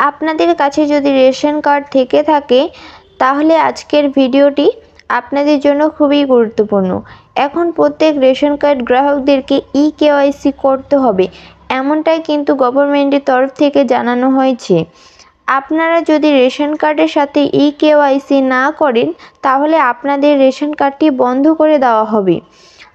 আপনাদের কাছে যদি রেশন কার্ড থেকে থাকে, তাহলে আজকের ভিডিওটি আপনাদের জন্য খুবই গুরুত্বপূর্ণ। এখন প্রত্যেক রেশন কার্ড গ্রাহকদেরকে ই কেওয়াইসি করতে হবে, এমনটাই কিন্তু গভর্নমেন্টের তরফ থেকে জানানো হয়েছে। আপনারা যদি রেশন কার্ডের সাথে ই কেওয়াইসি না করেন, তাহলে আপনাদের রেশন কার্ডটি বন্ধ করে দেওয়া হবে।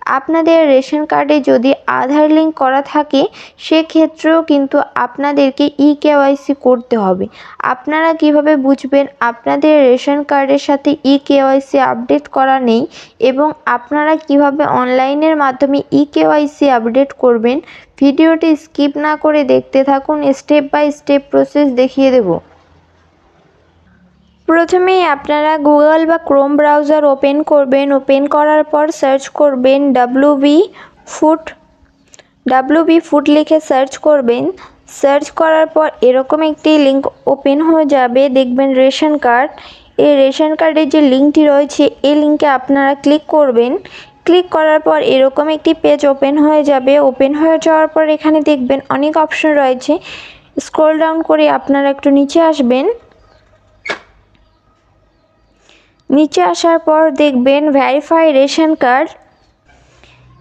আপনাদের রেশন কার্ডে যদি আধার লিঙ্ক করা থাকে, সেক্ষেত্রেও কিন্তু আপনাদেরকে ই কেওয়াইসি করতে হবে। আপনারা কীভাবে বুঝবেন আপনাদের রেশন কার্ডের সাথে ই কেওয়াইসি আপডেট করা নেই এবং আপনারা কীভাবে অনলাইনের মাধ্যমে ই কেওয়াইসি আপডেট করবেন, ভিডিওটি স্কিপ না করে দেখতে থাকুন, স্টেপ বাই স্টেপ প্রসেস দেখিয়ে দেবো। প্রথমেই আপনারা গুগল বা ক্রোম ব্রাউজার ওপেন করবেন। ওপেন করার পর সার্চ করবেন W B food W B food লিখে সার্চ করবেন। সার্চ করার পর এরকম একটি লিঙ্ক ওপেন হয়ে যাবে। দেখবেন রেশন কার্ড। এই রেশন কার্ডের যে লিঙ্কটি রয়েছে, এই লিঙ্কে আপনারা ক্লিক করবেন। ক্লিক করার পর এরকম একটি পেজ ওপেন হয়ে যাবে। ওপেন হয়ে যাওয়ার পর এখানে দেখবেন অনেক অপশন রয়েছে। স্ক্রল ডাউন করে আপনারা একটু নিচে আসবেন। নিচে আসার পর দেখবেন ভ্যারিফাই রেশন কার্ড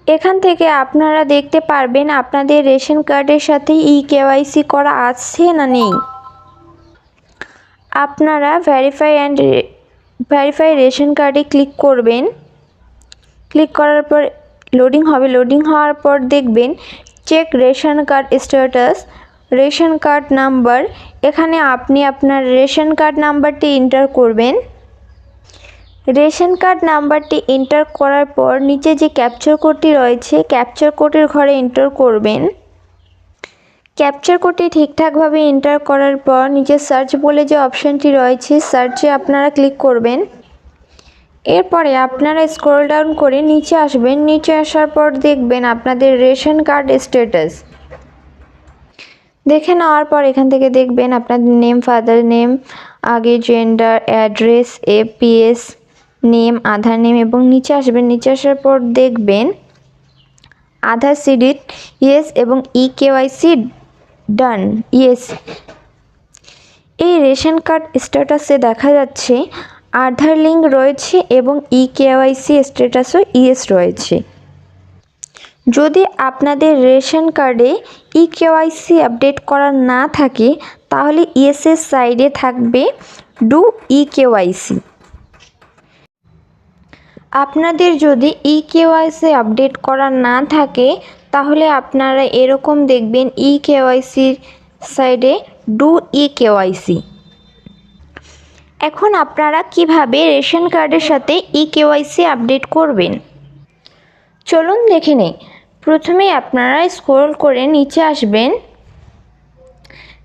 এখান থেকে আপনারা দেখতে পারবেন আপনাদের রেশন কার্ডের সাথে ই কেওয়াইসি করা আছে না নেই। আপনারা ভ্যারিফাই অ্যান্ড ভ্যারিফাই রেশন কার্ডে ক্লিক করবেন। ক্লিক করার পর লোডিং হবে। লোডিং হওয়ার পর দেখবেন check ration card status ration card number এখানে আপনি আপনার রেশন কার্ড নাম্বারটি এন্টার করবেন। রেশন কার্ড নাম্বারটি এন্টার করার পর নিচে যে ক্যাপচার কোডটি রয়েছে, ক্যাপচার কোডের ঘরে এন্টার করবেন। ক্যাপচার কোডটি ঠিকঠাকভাবে এন্টার করার পর নিচে সার্চ বলে যে অপশানটি রয়েছে, সার্চে আপনারা ক্লিক করবেন। এরপরে আপনারা স্ক্রল ডাউন করে নিচে আসবেন। নিচে আসার পর দেখবেন আপনাদের রেশন কার্ড স্ট্যাটাস। দেখে নেওয়ার পর এখান থেকে দেখবেন আপনাদের নেম, ফাদার নেম, আগে gender address APS name, Aadhaar name এবং নিচে আসবেন। নিচে আসার পর দেখবেন আধার সিডিট ইয়েস এবং ই কেওয়াইসি ডান ইয়েস এই রেশন কার্ড স্ট্যাটাসে দেখা যাচ্ছে আধার লিঙ্ক রয়েছে এবং ই কেওয়াইসি স্ট্যাটাসও ইয়েস রয়েছে। যদি আপনাদের রেশন কার্ডে ই কেওয়াইসি আপডেট করা না থাকে, তাহলে ইয়েসের সাইডে থাকবে ডু ই কেওয়াইসি আপনাদের যদি ই কেওয়াইসি আপডেট করা না থাকে, তাহলে আপনারা এরকম দেখবেন ই কেওয়াইসির সাইডে ডু ই কেওয়াইসি এখন আপনারা কীভাবে রেশন কার্ডের সাথে ই কেওয়াইসি আপডেট করবেন? চলুন দেখে নেই। প্রথমে আপনারা স্ক্রল করে নিচে আসবেন।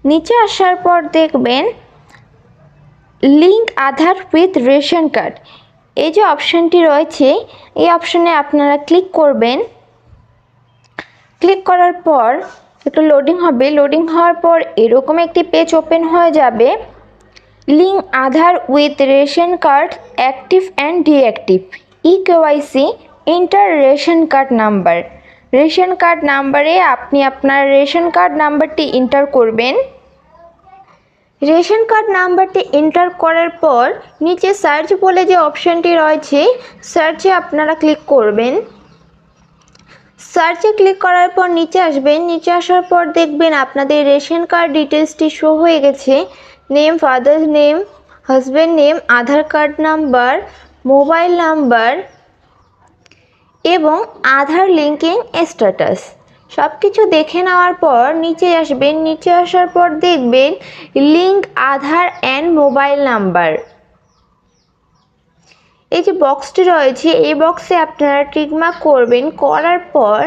নিচে আসার পর দেখবেন, link Aadhaar with ration card. এই যে অপশানটি রয়েছে, এই অপশানে আপনারা ক্লিক করবেন। ক্লিক করার পর একটু লোডিং হবে। লোডিং হওয়ার পর এরকম একটি পেজ ওপেন হয়ে যাবে। Link Aadhaar with ration card active and deactive. E KYC enter ration card number. Ration card নাম্বারে আপনি আপনার রেশন কার্ড নাম্বারটি ইন্টার করবেন। রেশন কার্ড নাম্বারটি এন্টার করার পর নিচে সার্চ বলে যে অপশানটি রয়েছে, সার্চে আপনারা ক্লিক করবেন। সার্চে ক্লিক করার পর নিচে আসবেন। নিচে আসার পর দেখবেন আপনাদের রেশন কার্ড ডিটেলসটি শো হয়ে গেছে। Name father's name, husband name, Aadhaar card number, mobile number এবং আধার লিঙ্কিং স্ট্যাটাস। সব কিছু দেখে নেওয়ার পর নিচে আসবেন। নিচে আসার পর দেখবেন link Aadhaar and mobile number এই যে বক্সটি রয়েছে, এই বক্সে আপনারা টিকমার্ক করবেন। করার পর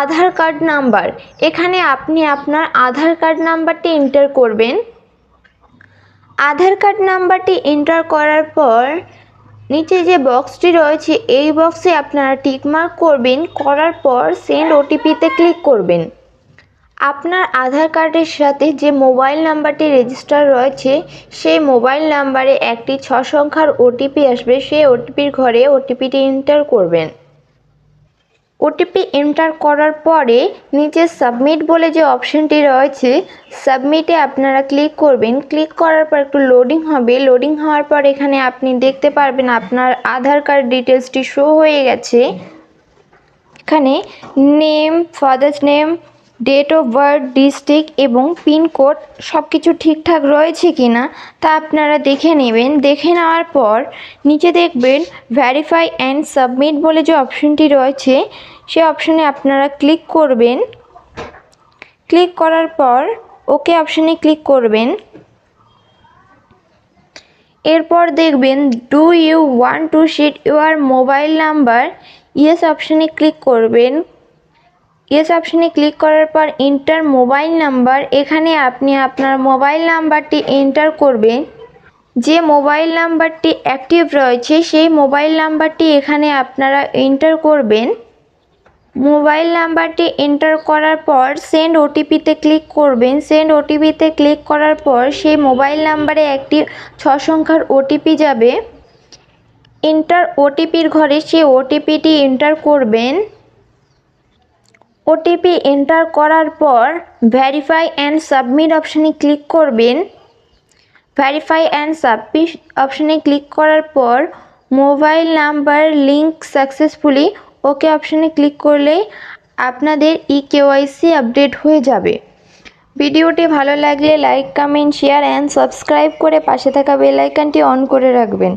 আধার কার্ড নাম্বার এখানে আপনি আপনার আধার কার্ড নাম্বারটি এন্টার করবেন। আধার কার্ড নাম্বারটি এন্টার করার পর নিচে যে বক্সটি রয়েছে, এই বক্সে আপনারা টিকমার্ক করবেন, করার পর সেন্ড ওটিপিতে ক্লিক করবেন। আপনার আধার কার্ডের সাথে যে মোবাইল নাম্বারটি রেজিস্টার রয়েছে, সেই মোবাইল নাম্বারে একটি ছ সংখ্যার ওটিপি আসবে, সেই ওটিপির ঘরে ওটিপিটি এন্টার করবেন। ওটিপি এন্টার করার পরে নিচে সাবমিট বলে যে অপশানটি রয়েছে সাবমিটে আপনারা ক্লিক করবেন। ক্লিক করার পর একটু লোডিং হবে। লোডিং হওয়ার পর এখানে আপনি দেখতে পারবেন আপনার আধার কার্ড ডিটেলসটি শো হয়ে গেছে। এখানে name father's name date of birth district এবং পিনকোড সব কিছু ঠিকঠাক রয়েছে কি না তা আপনারা দেখে নেবেন। দেখে নেওয়ার পর নিচে দেখবেন ভ্যারিফাই অ্যান্ড সাবমিট বলে যে অপশনটি রয়েছে, সে অপশনে আপনারা ক্লিক করবেন। ক্লিক করার পর ওকে অপশনে ক্লিক করবেন। এরপর দেখবেন do you want to seed your mobile number yes অপশানে ক্লিক করবেন। ইয়েস অপশানে ক্লিক করার পর এন্টার মোবাইল নাম্বার এখানে আপনি আপনার মোবাইল নাম্বারটি এন্টার করবেন। যে মোবাইল নাম্বারটি অ্যাক্টিভ রয়েছে, সেই মোবাইল নাম্বারটি এখানে আপনারা এন্টার করবেন। মোবাইল নাম্বারটি এন্টার করার পর সেন্ড ওটিপিতে ক্লিক করবেন। সেন্ড ওটিপিতে ক্লিক করার পর সেই মোবাইল নাম্বারে একটি ছ সংখ্যার ওটিপি যাবে। এন্টার ওটিপির ঘরে সেই ওটিপিটি এন্টার করবেন। ওটিপি এন্টার করার পর ভ্যারিফাই অ্যান্ড সাবমিট অপশানে ক্লিক করবেন। ভ্যারিফাই অ্যান্ড সাবমিট অপশানে ক্লিক করার পর mobile number link successfully okay অপশানে ক্লিক করলে আপনাদের ই কেওয়াইসি আপডেট হয়ে যাবে। ভিডিওটি ভালো লাগলে like comment share and subscribe করে পাশে থাকা বেল অন করে রাখবেন।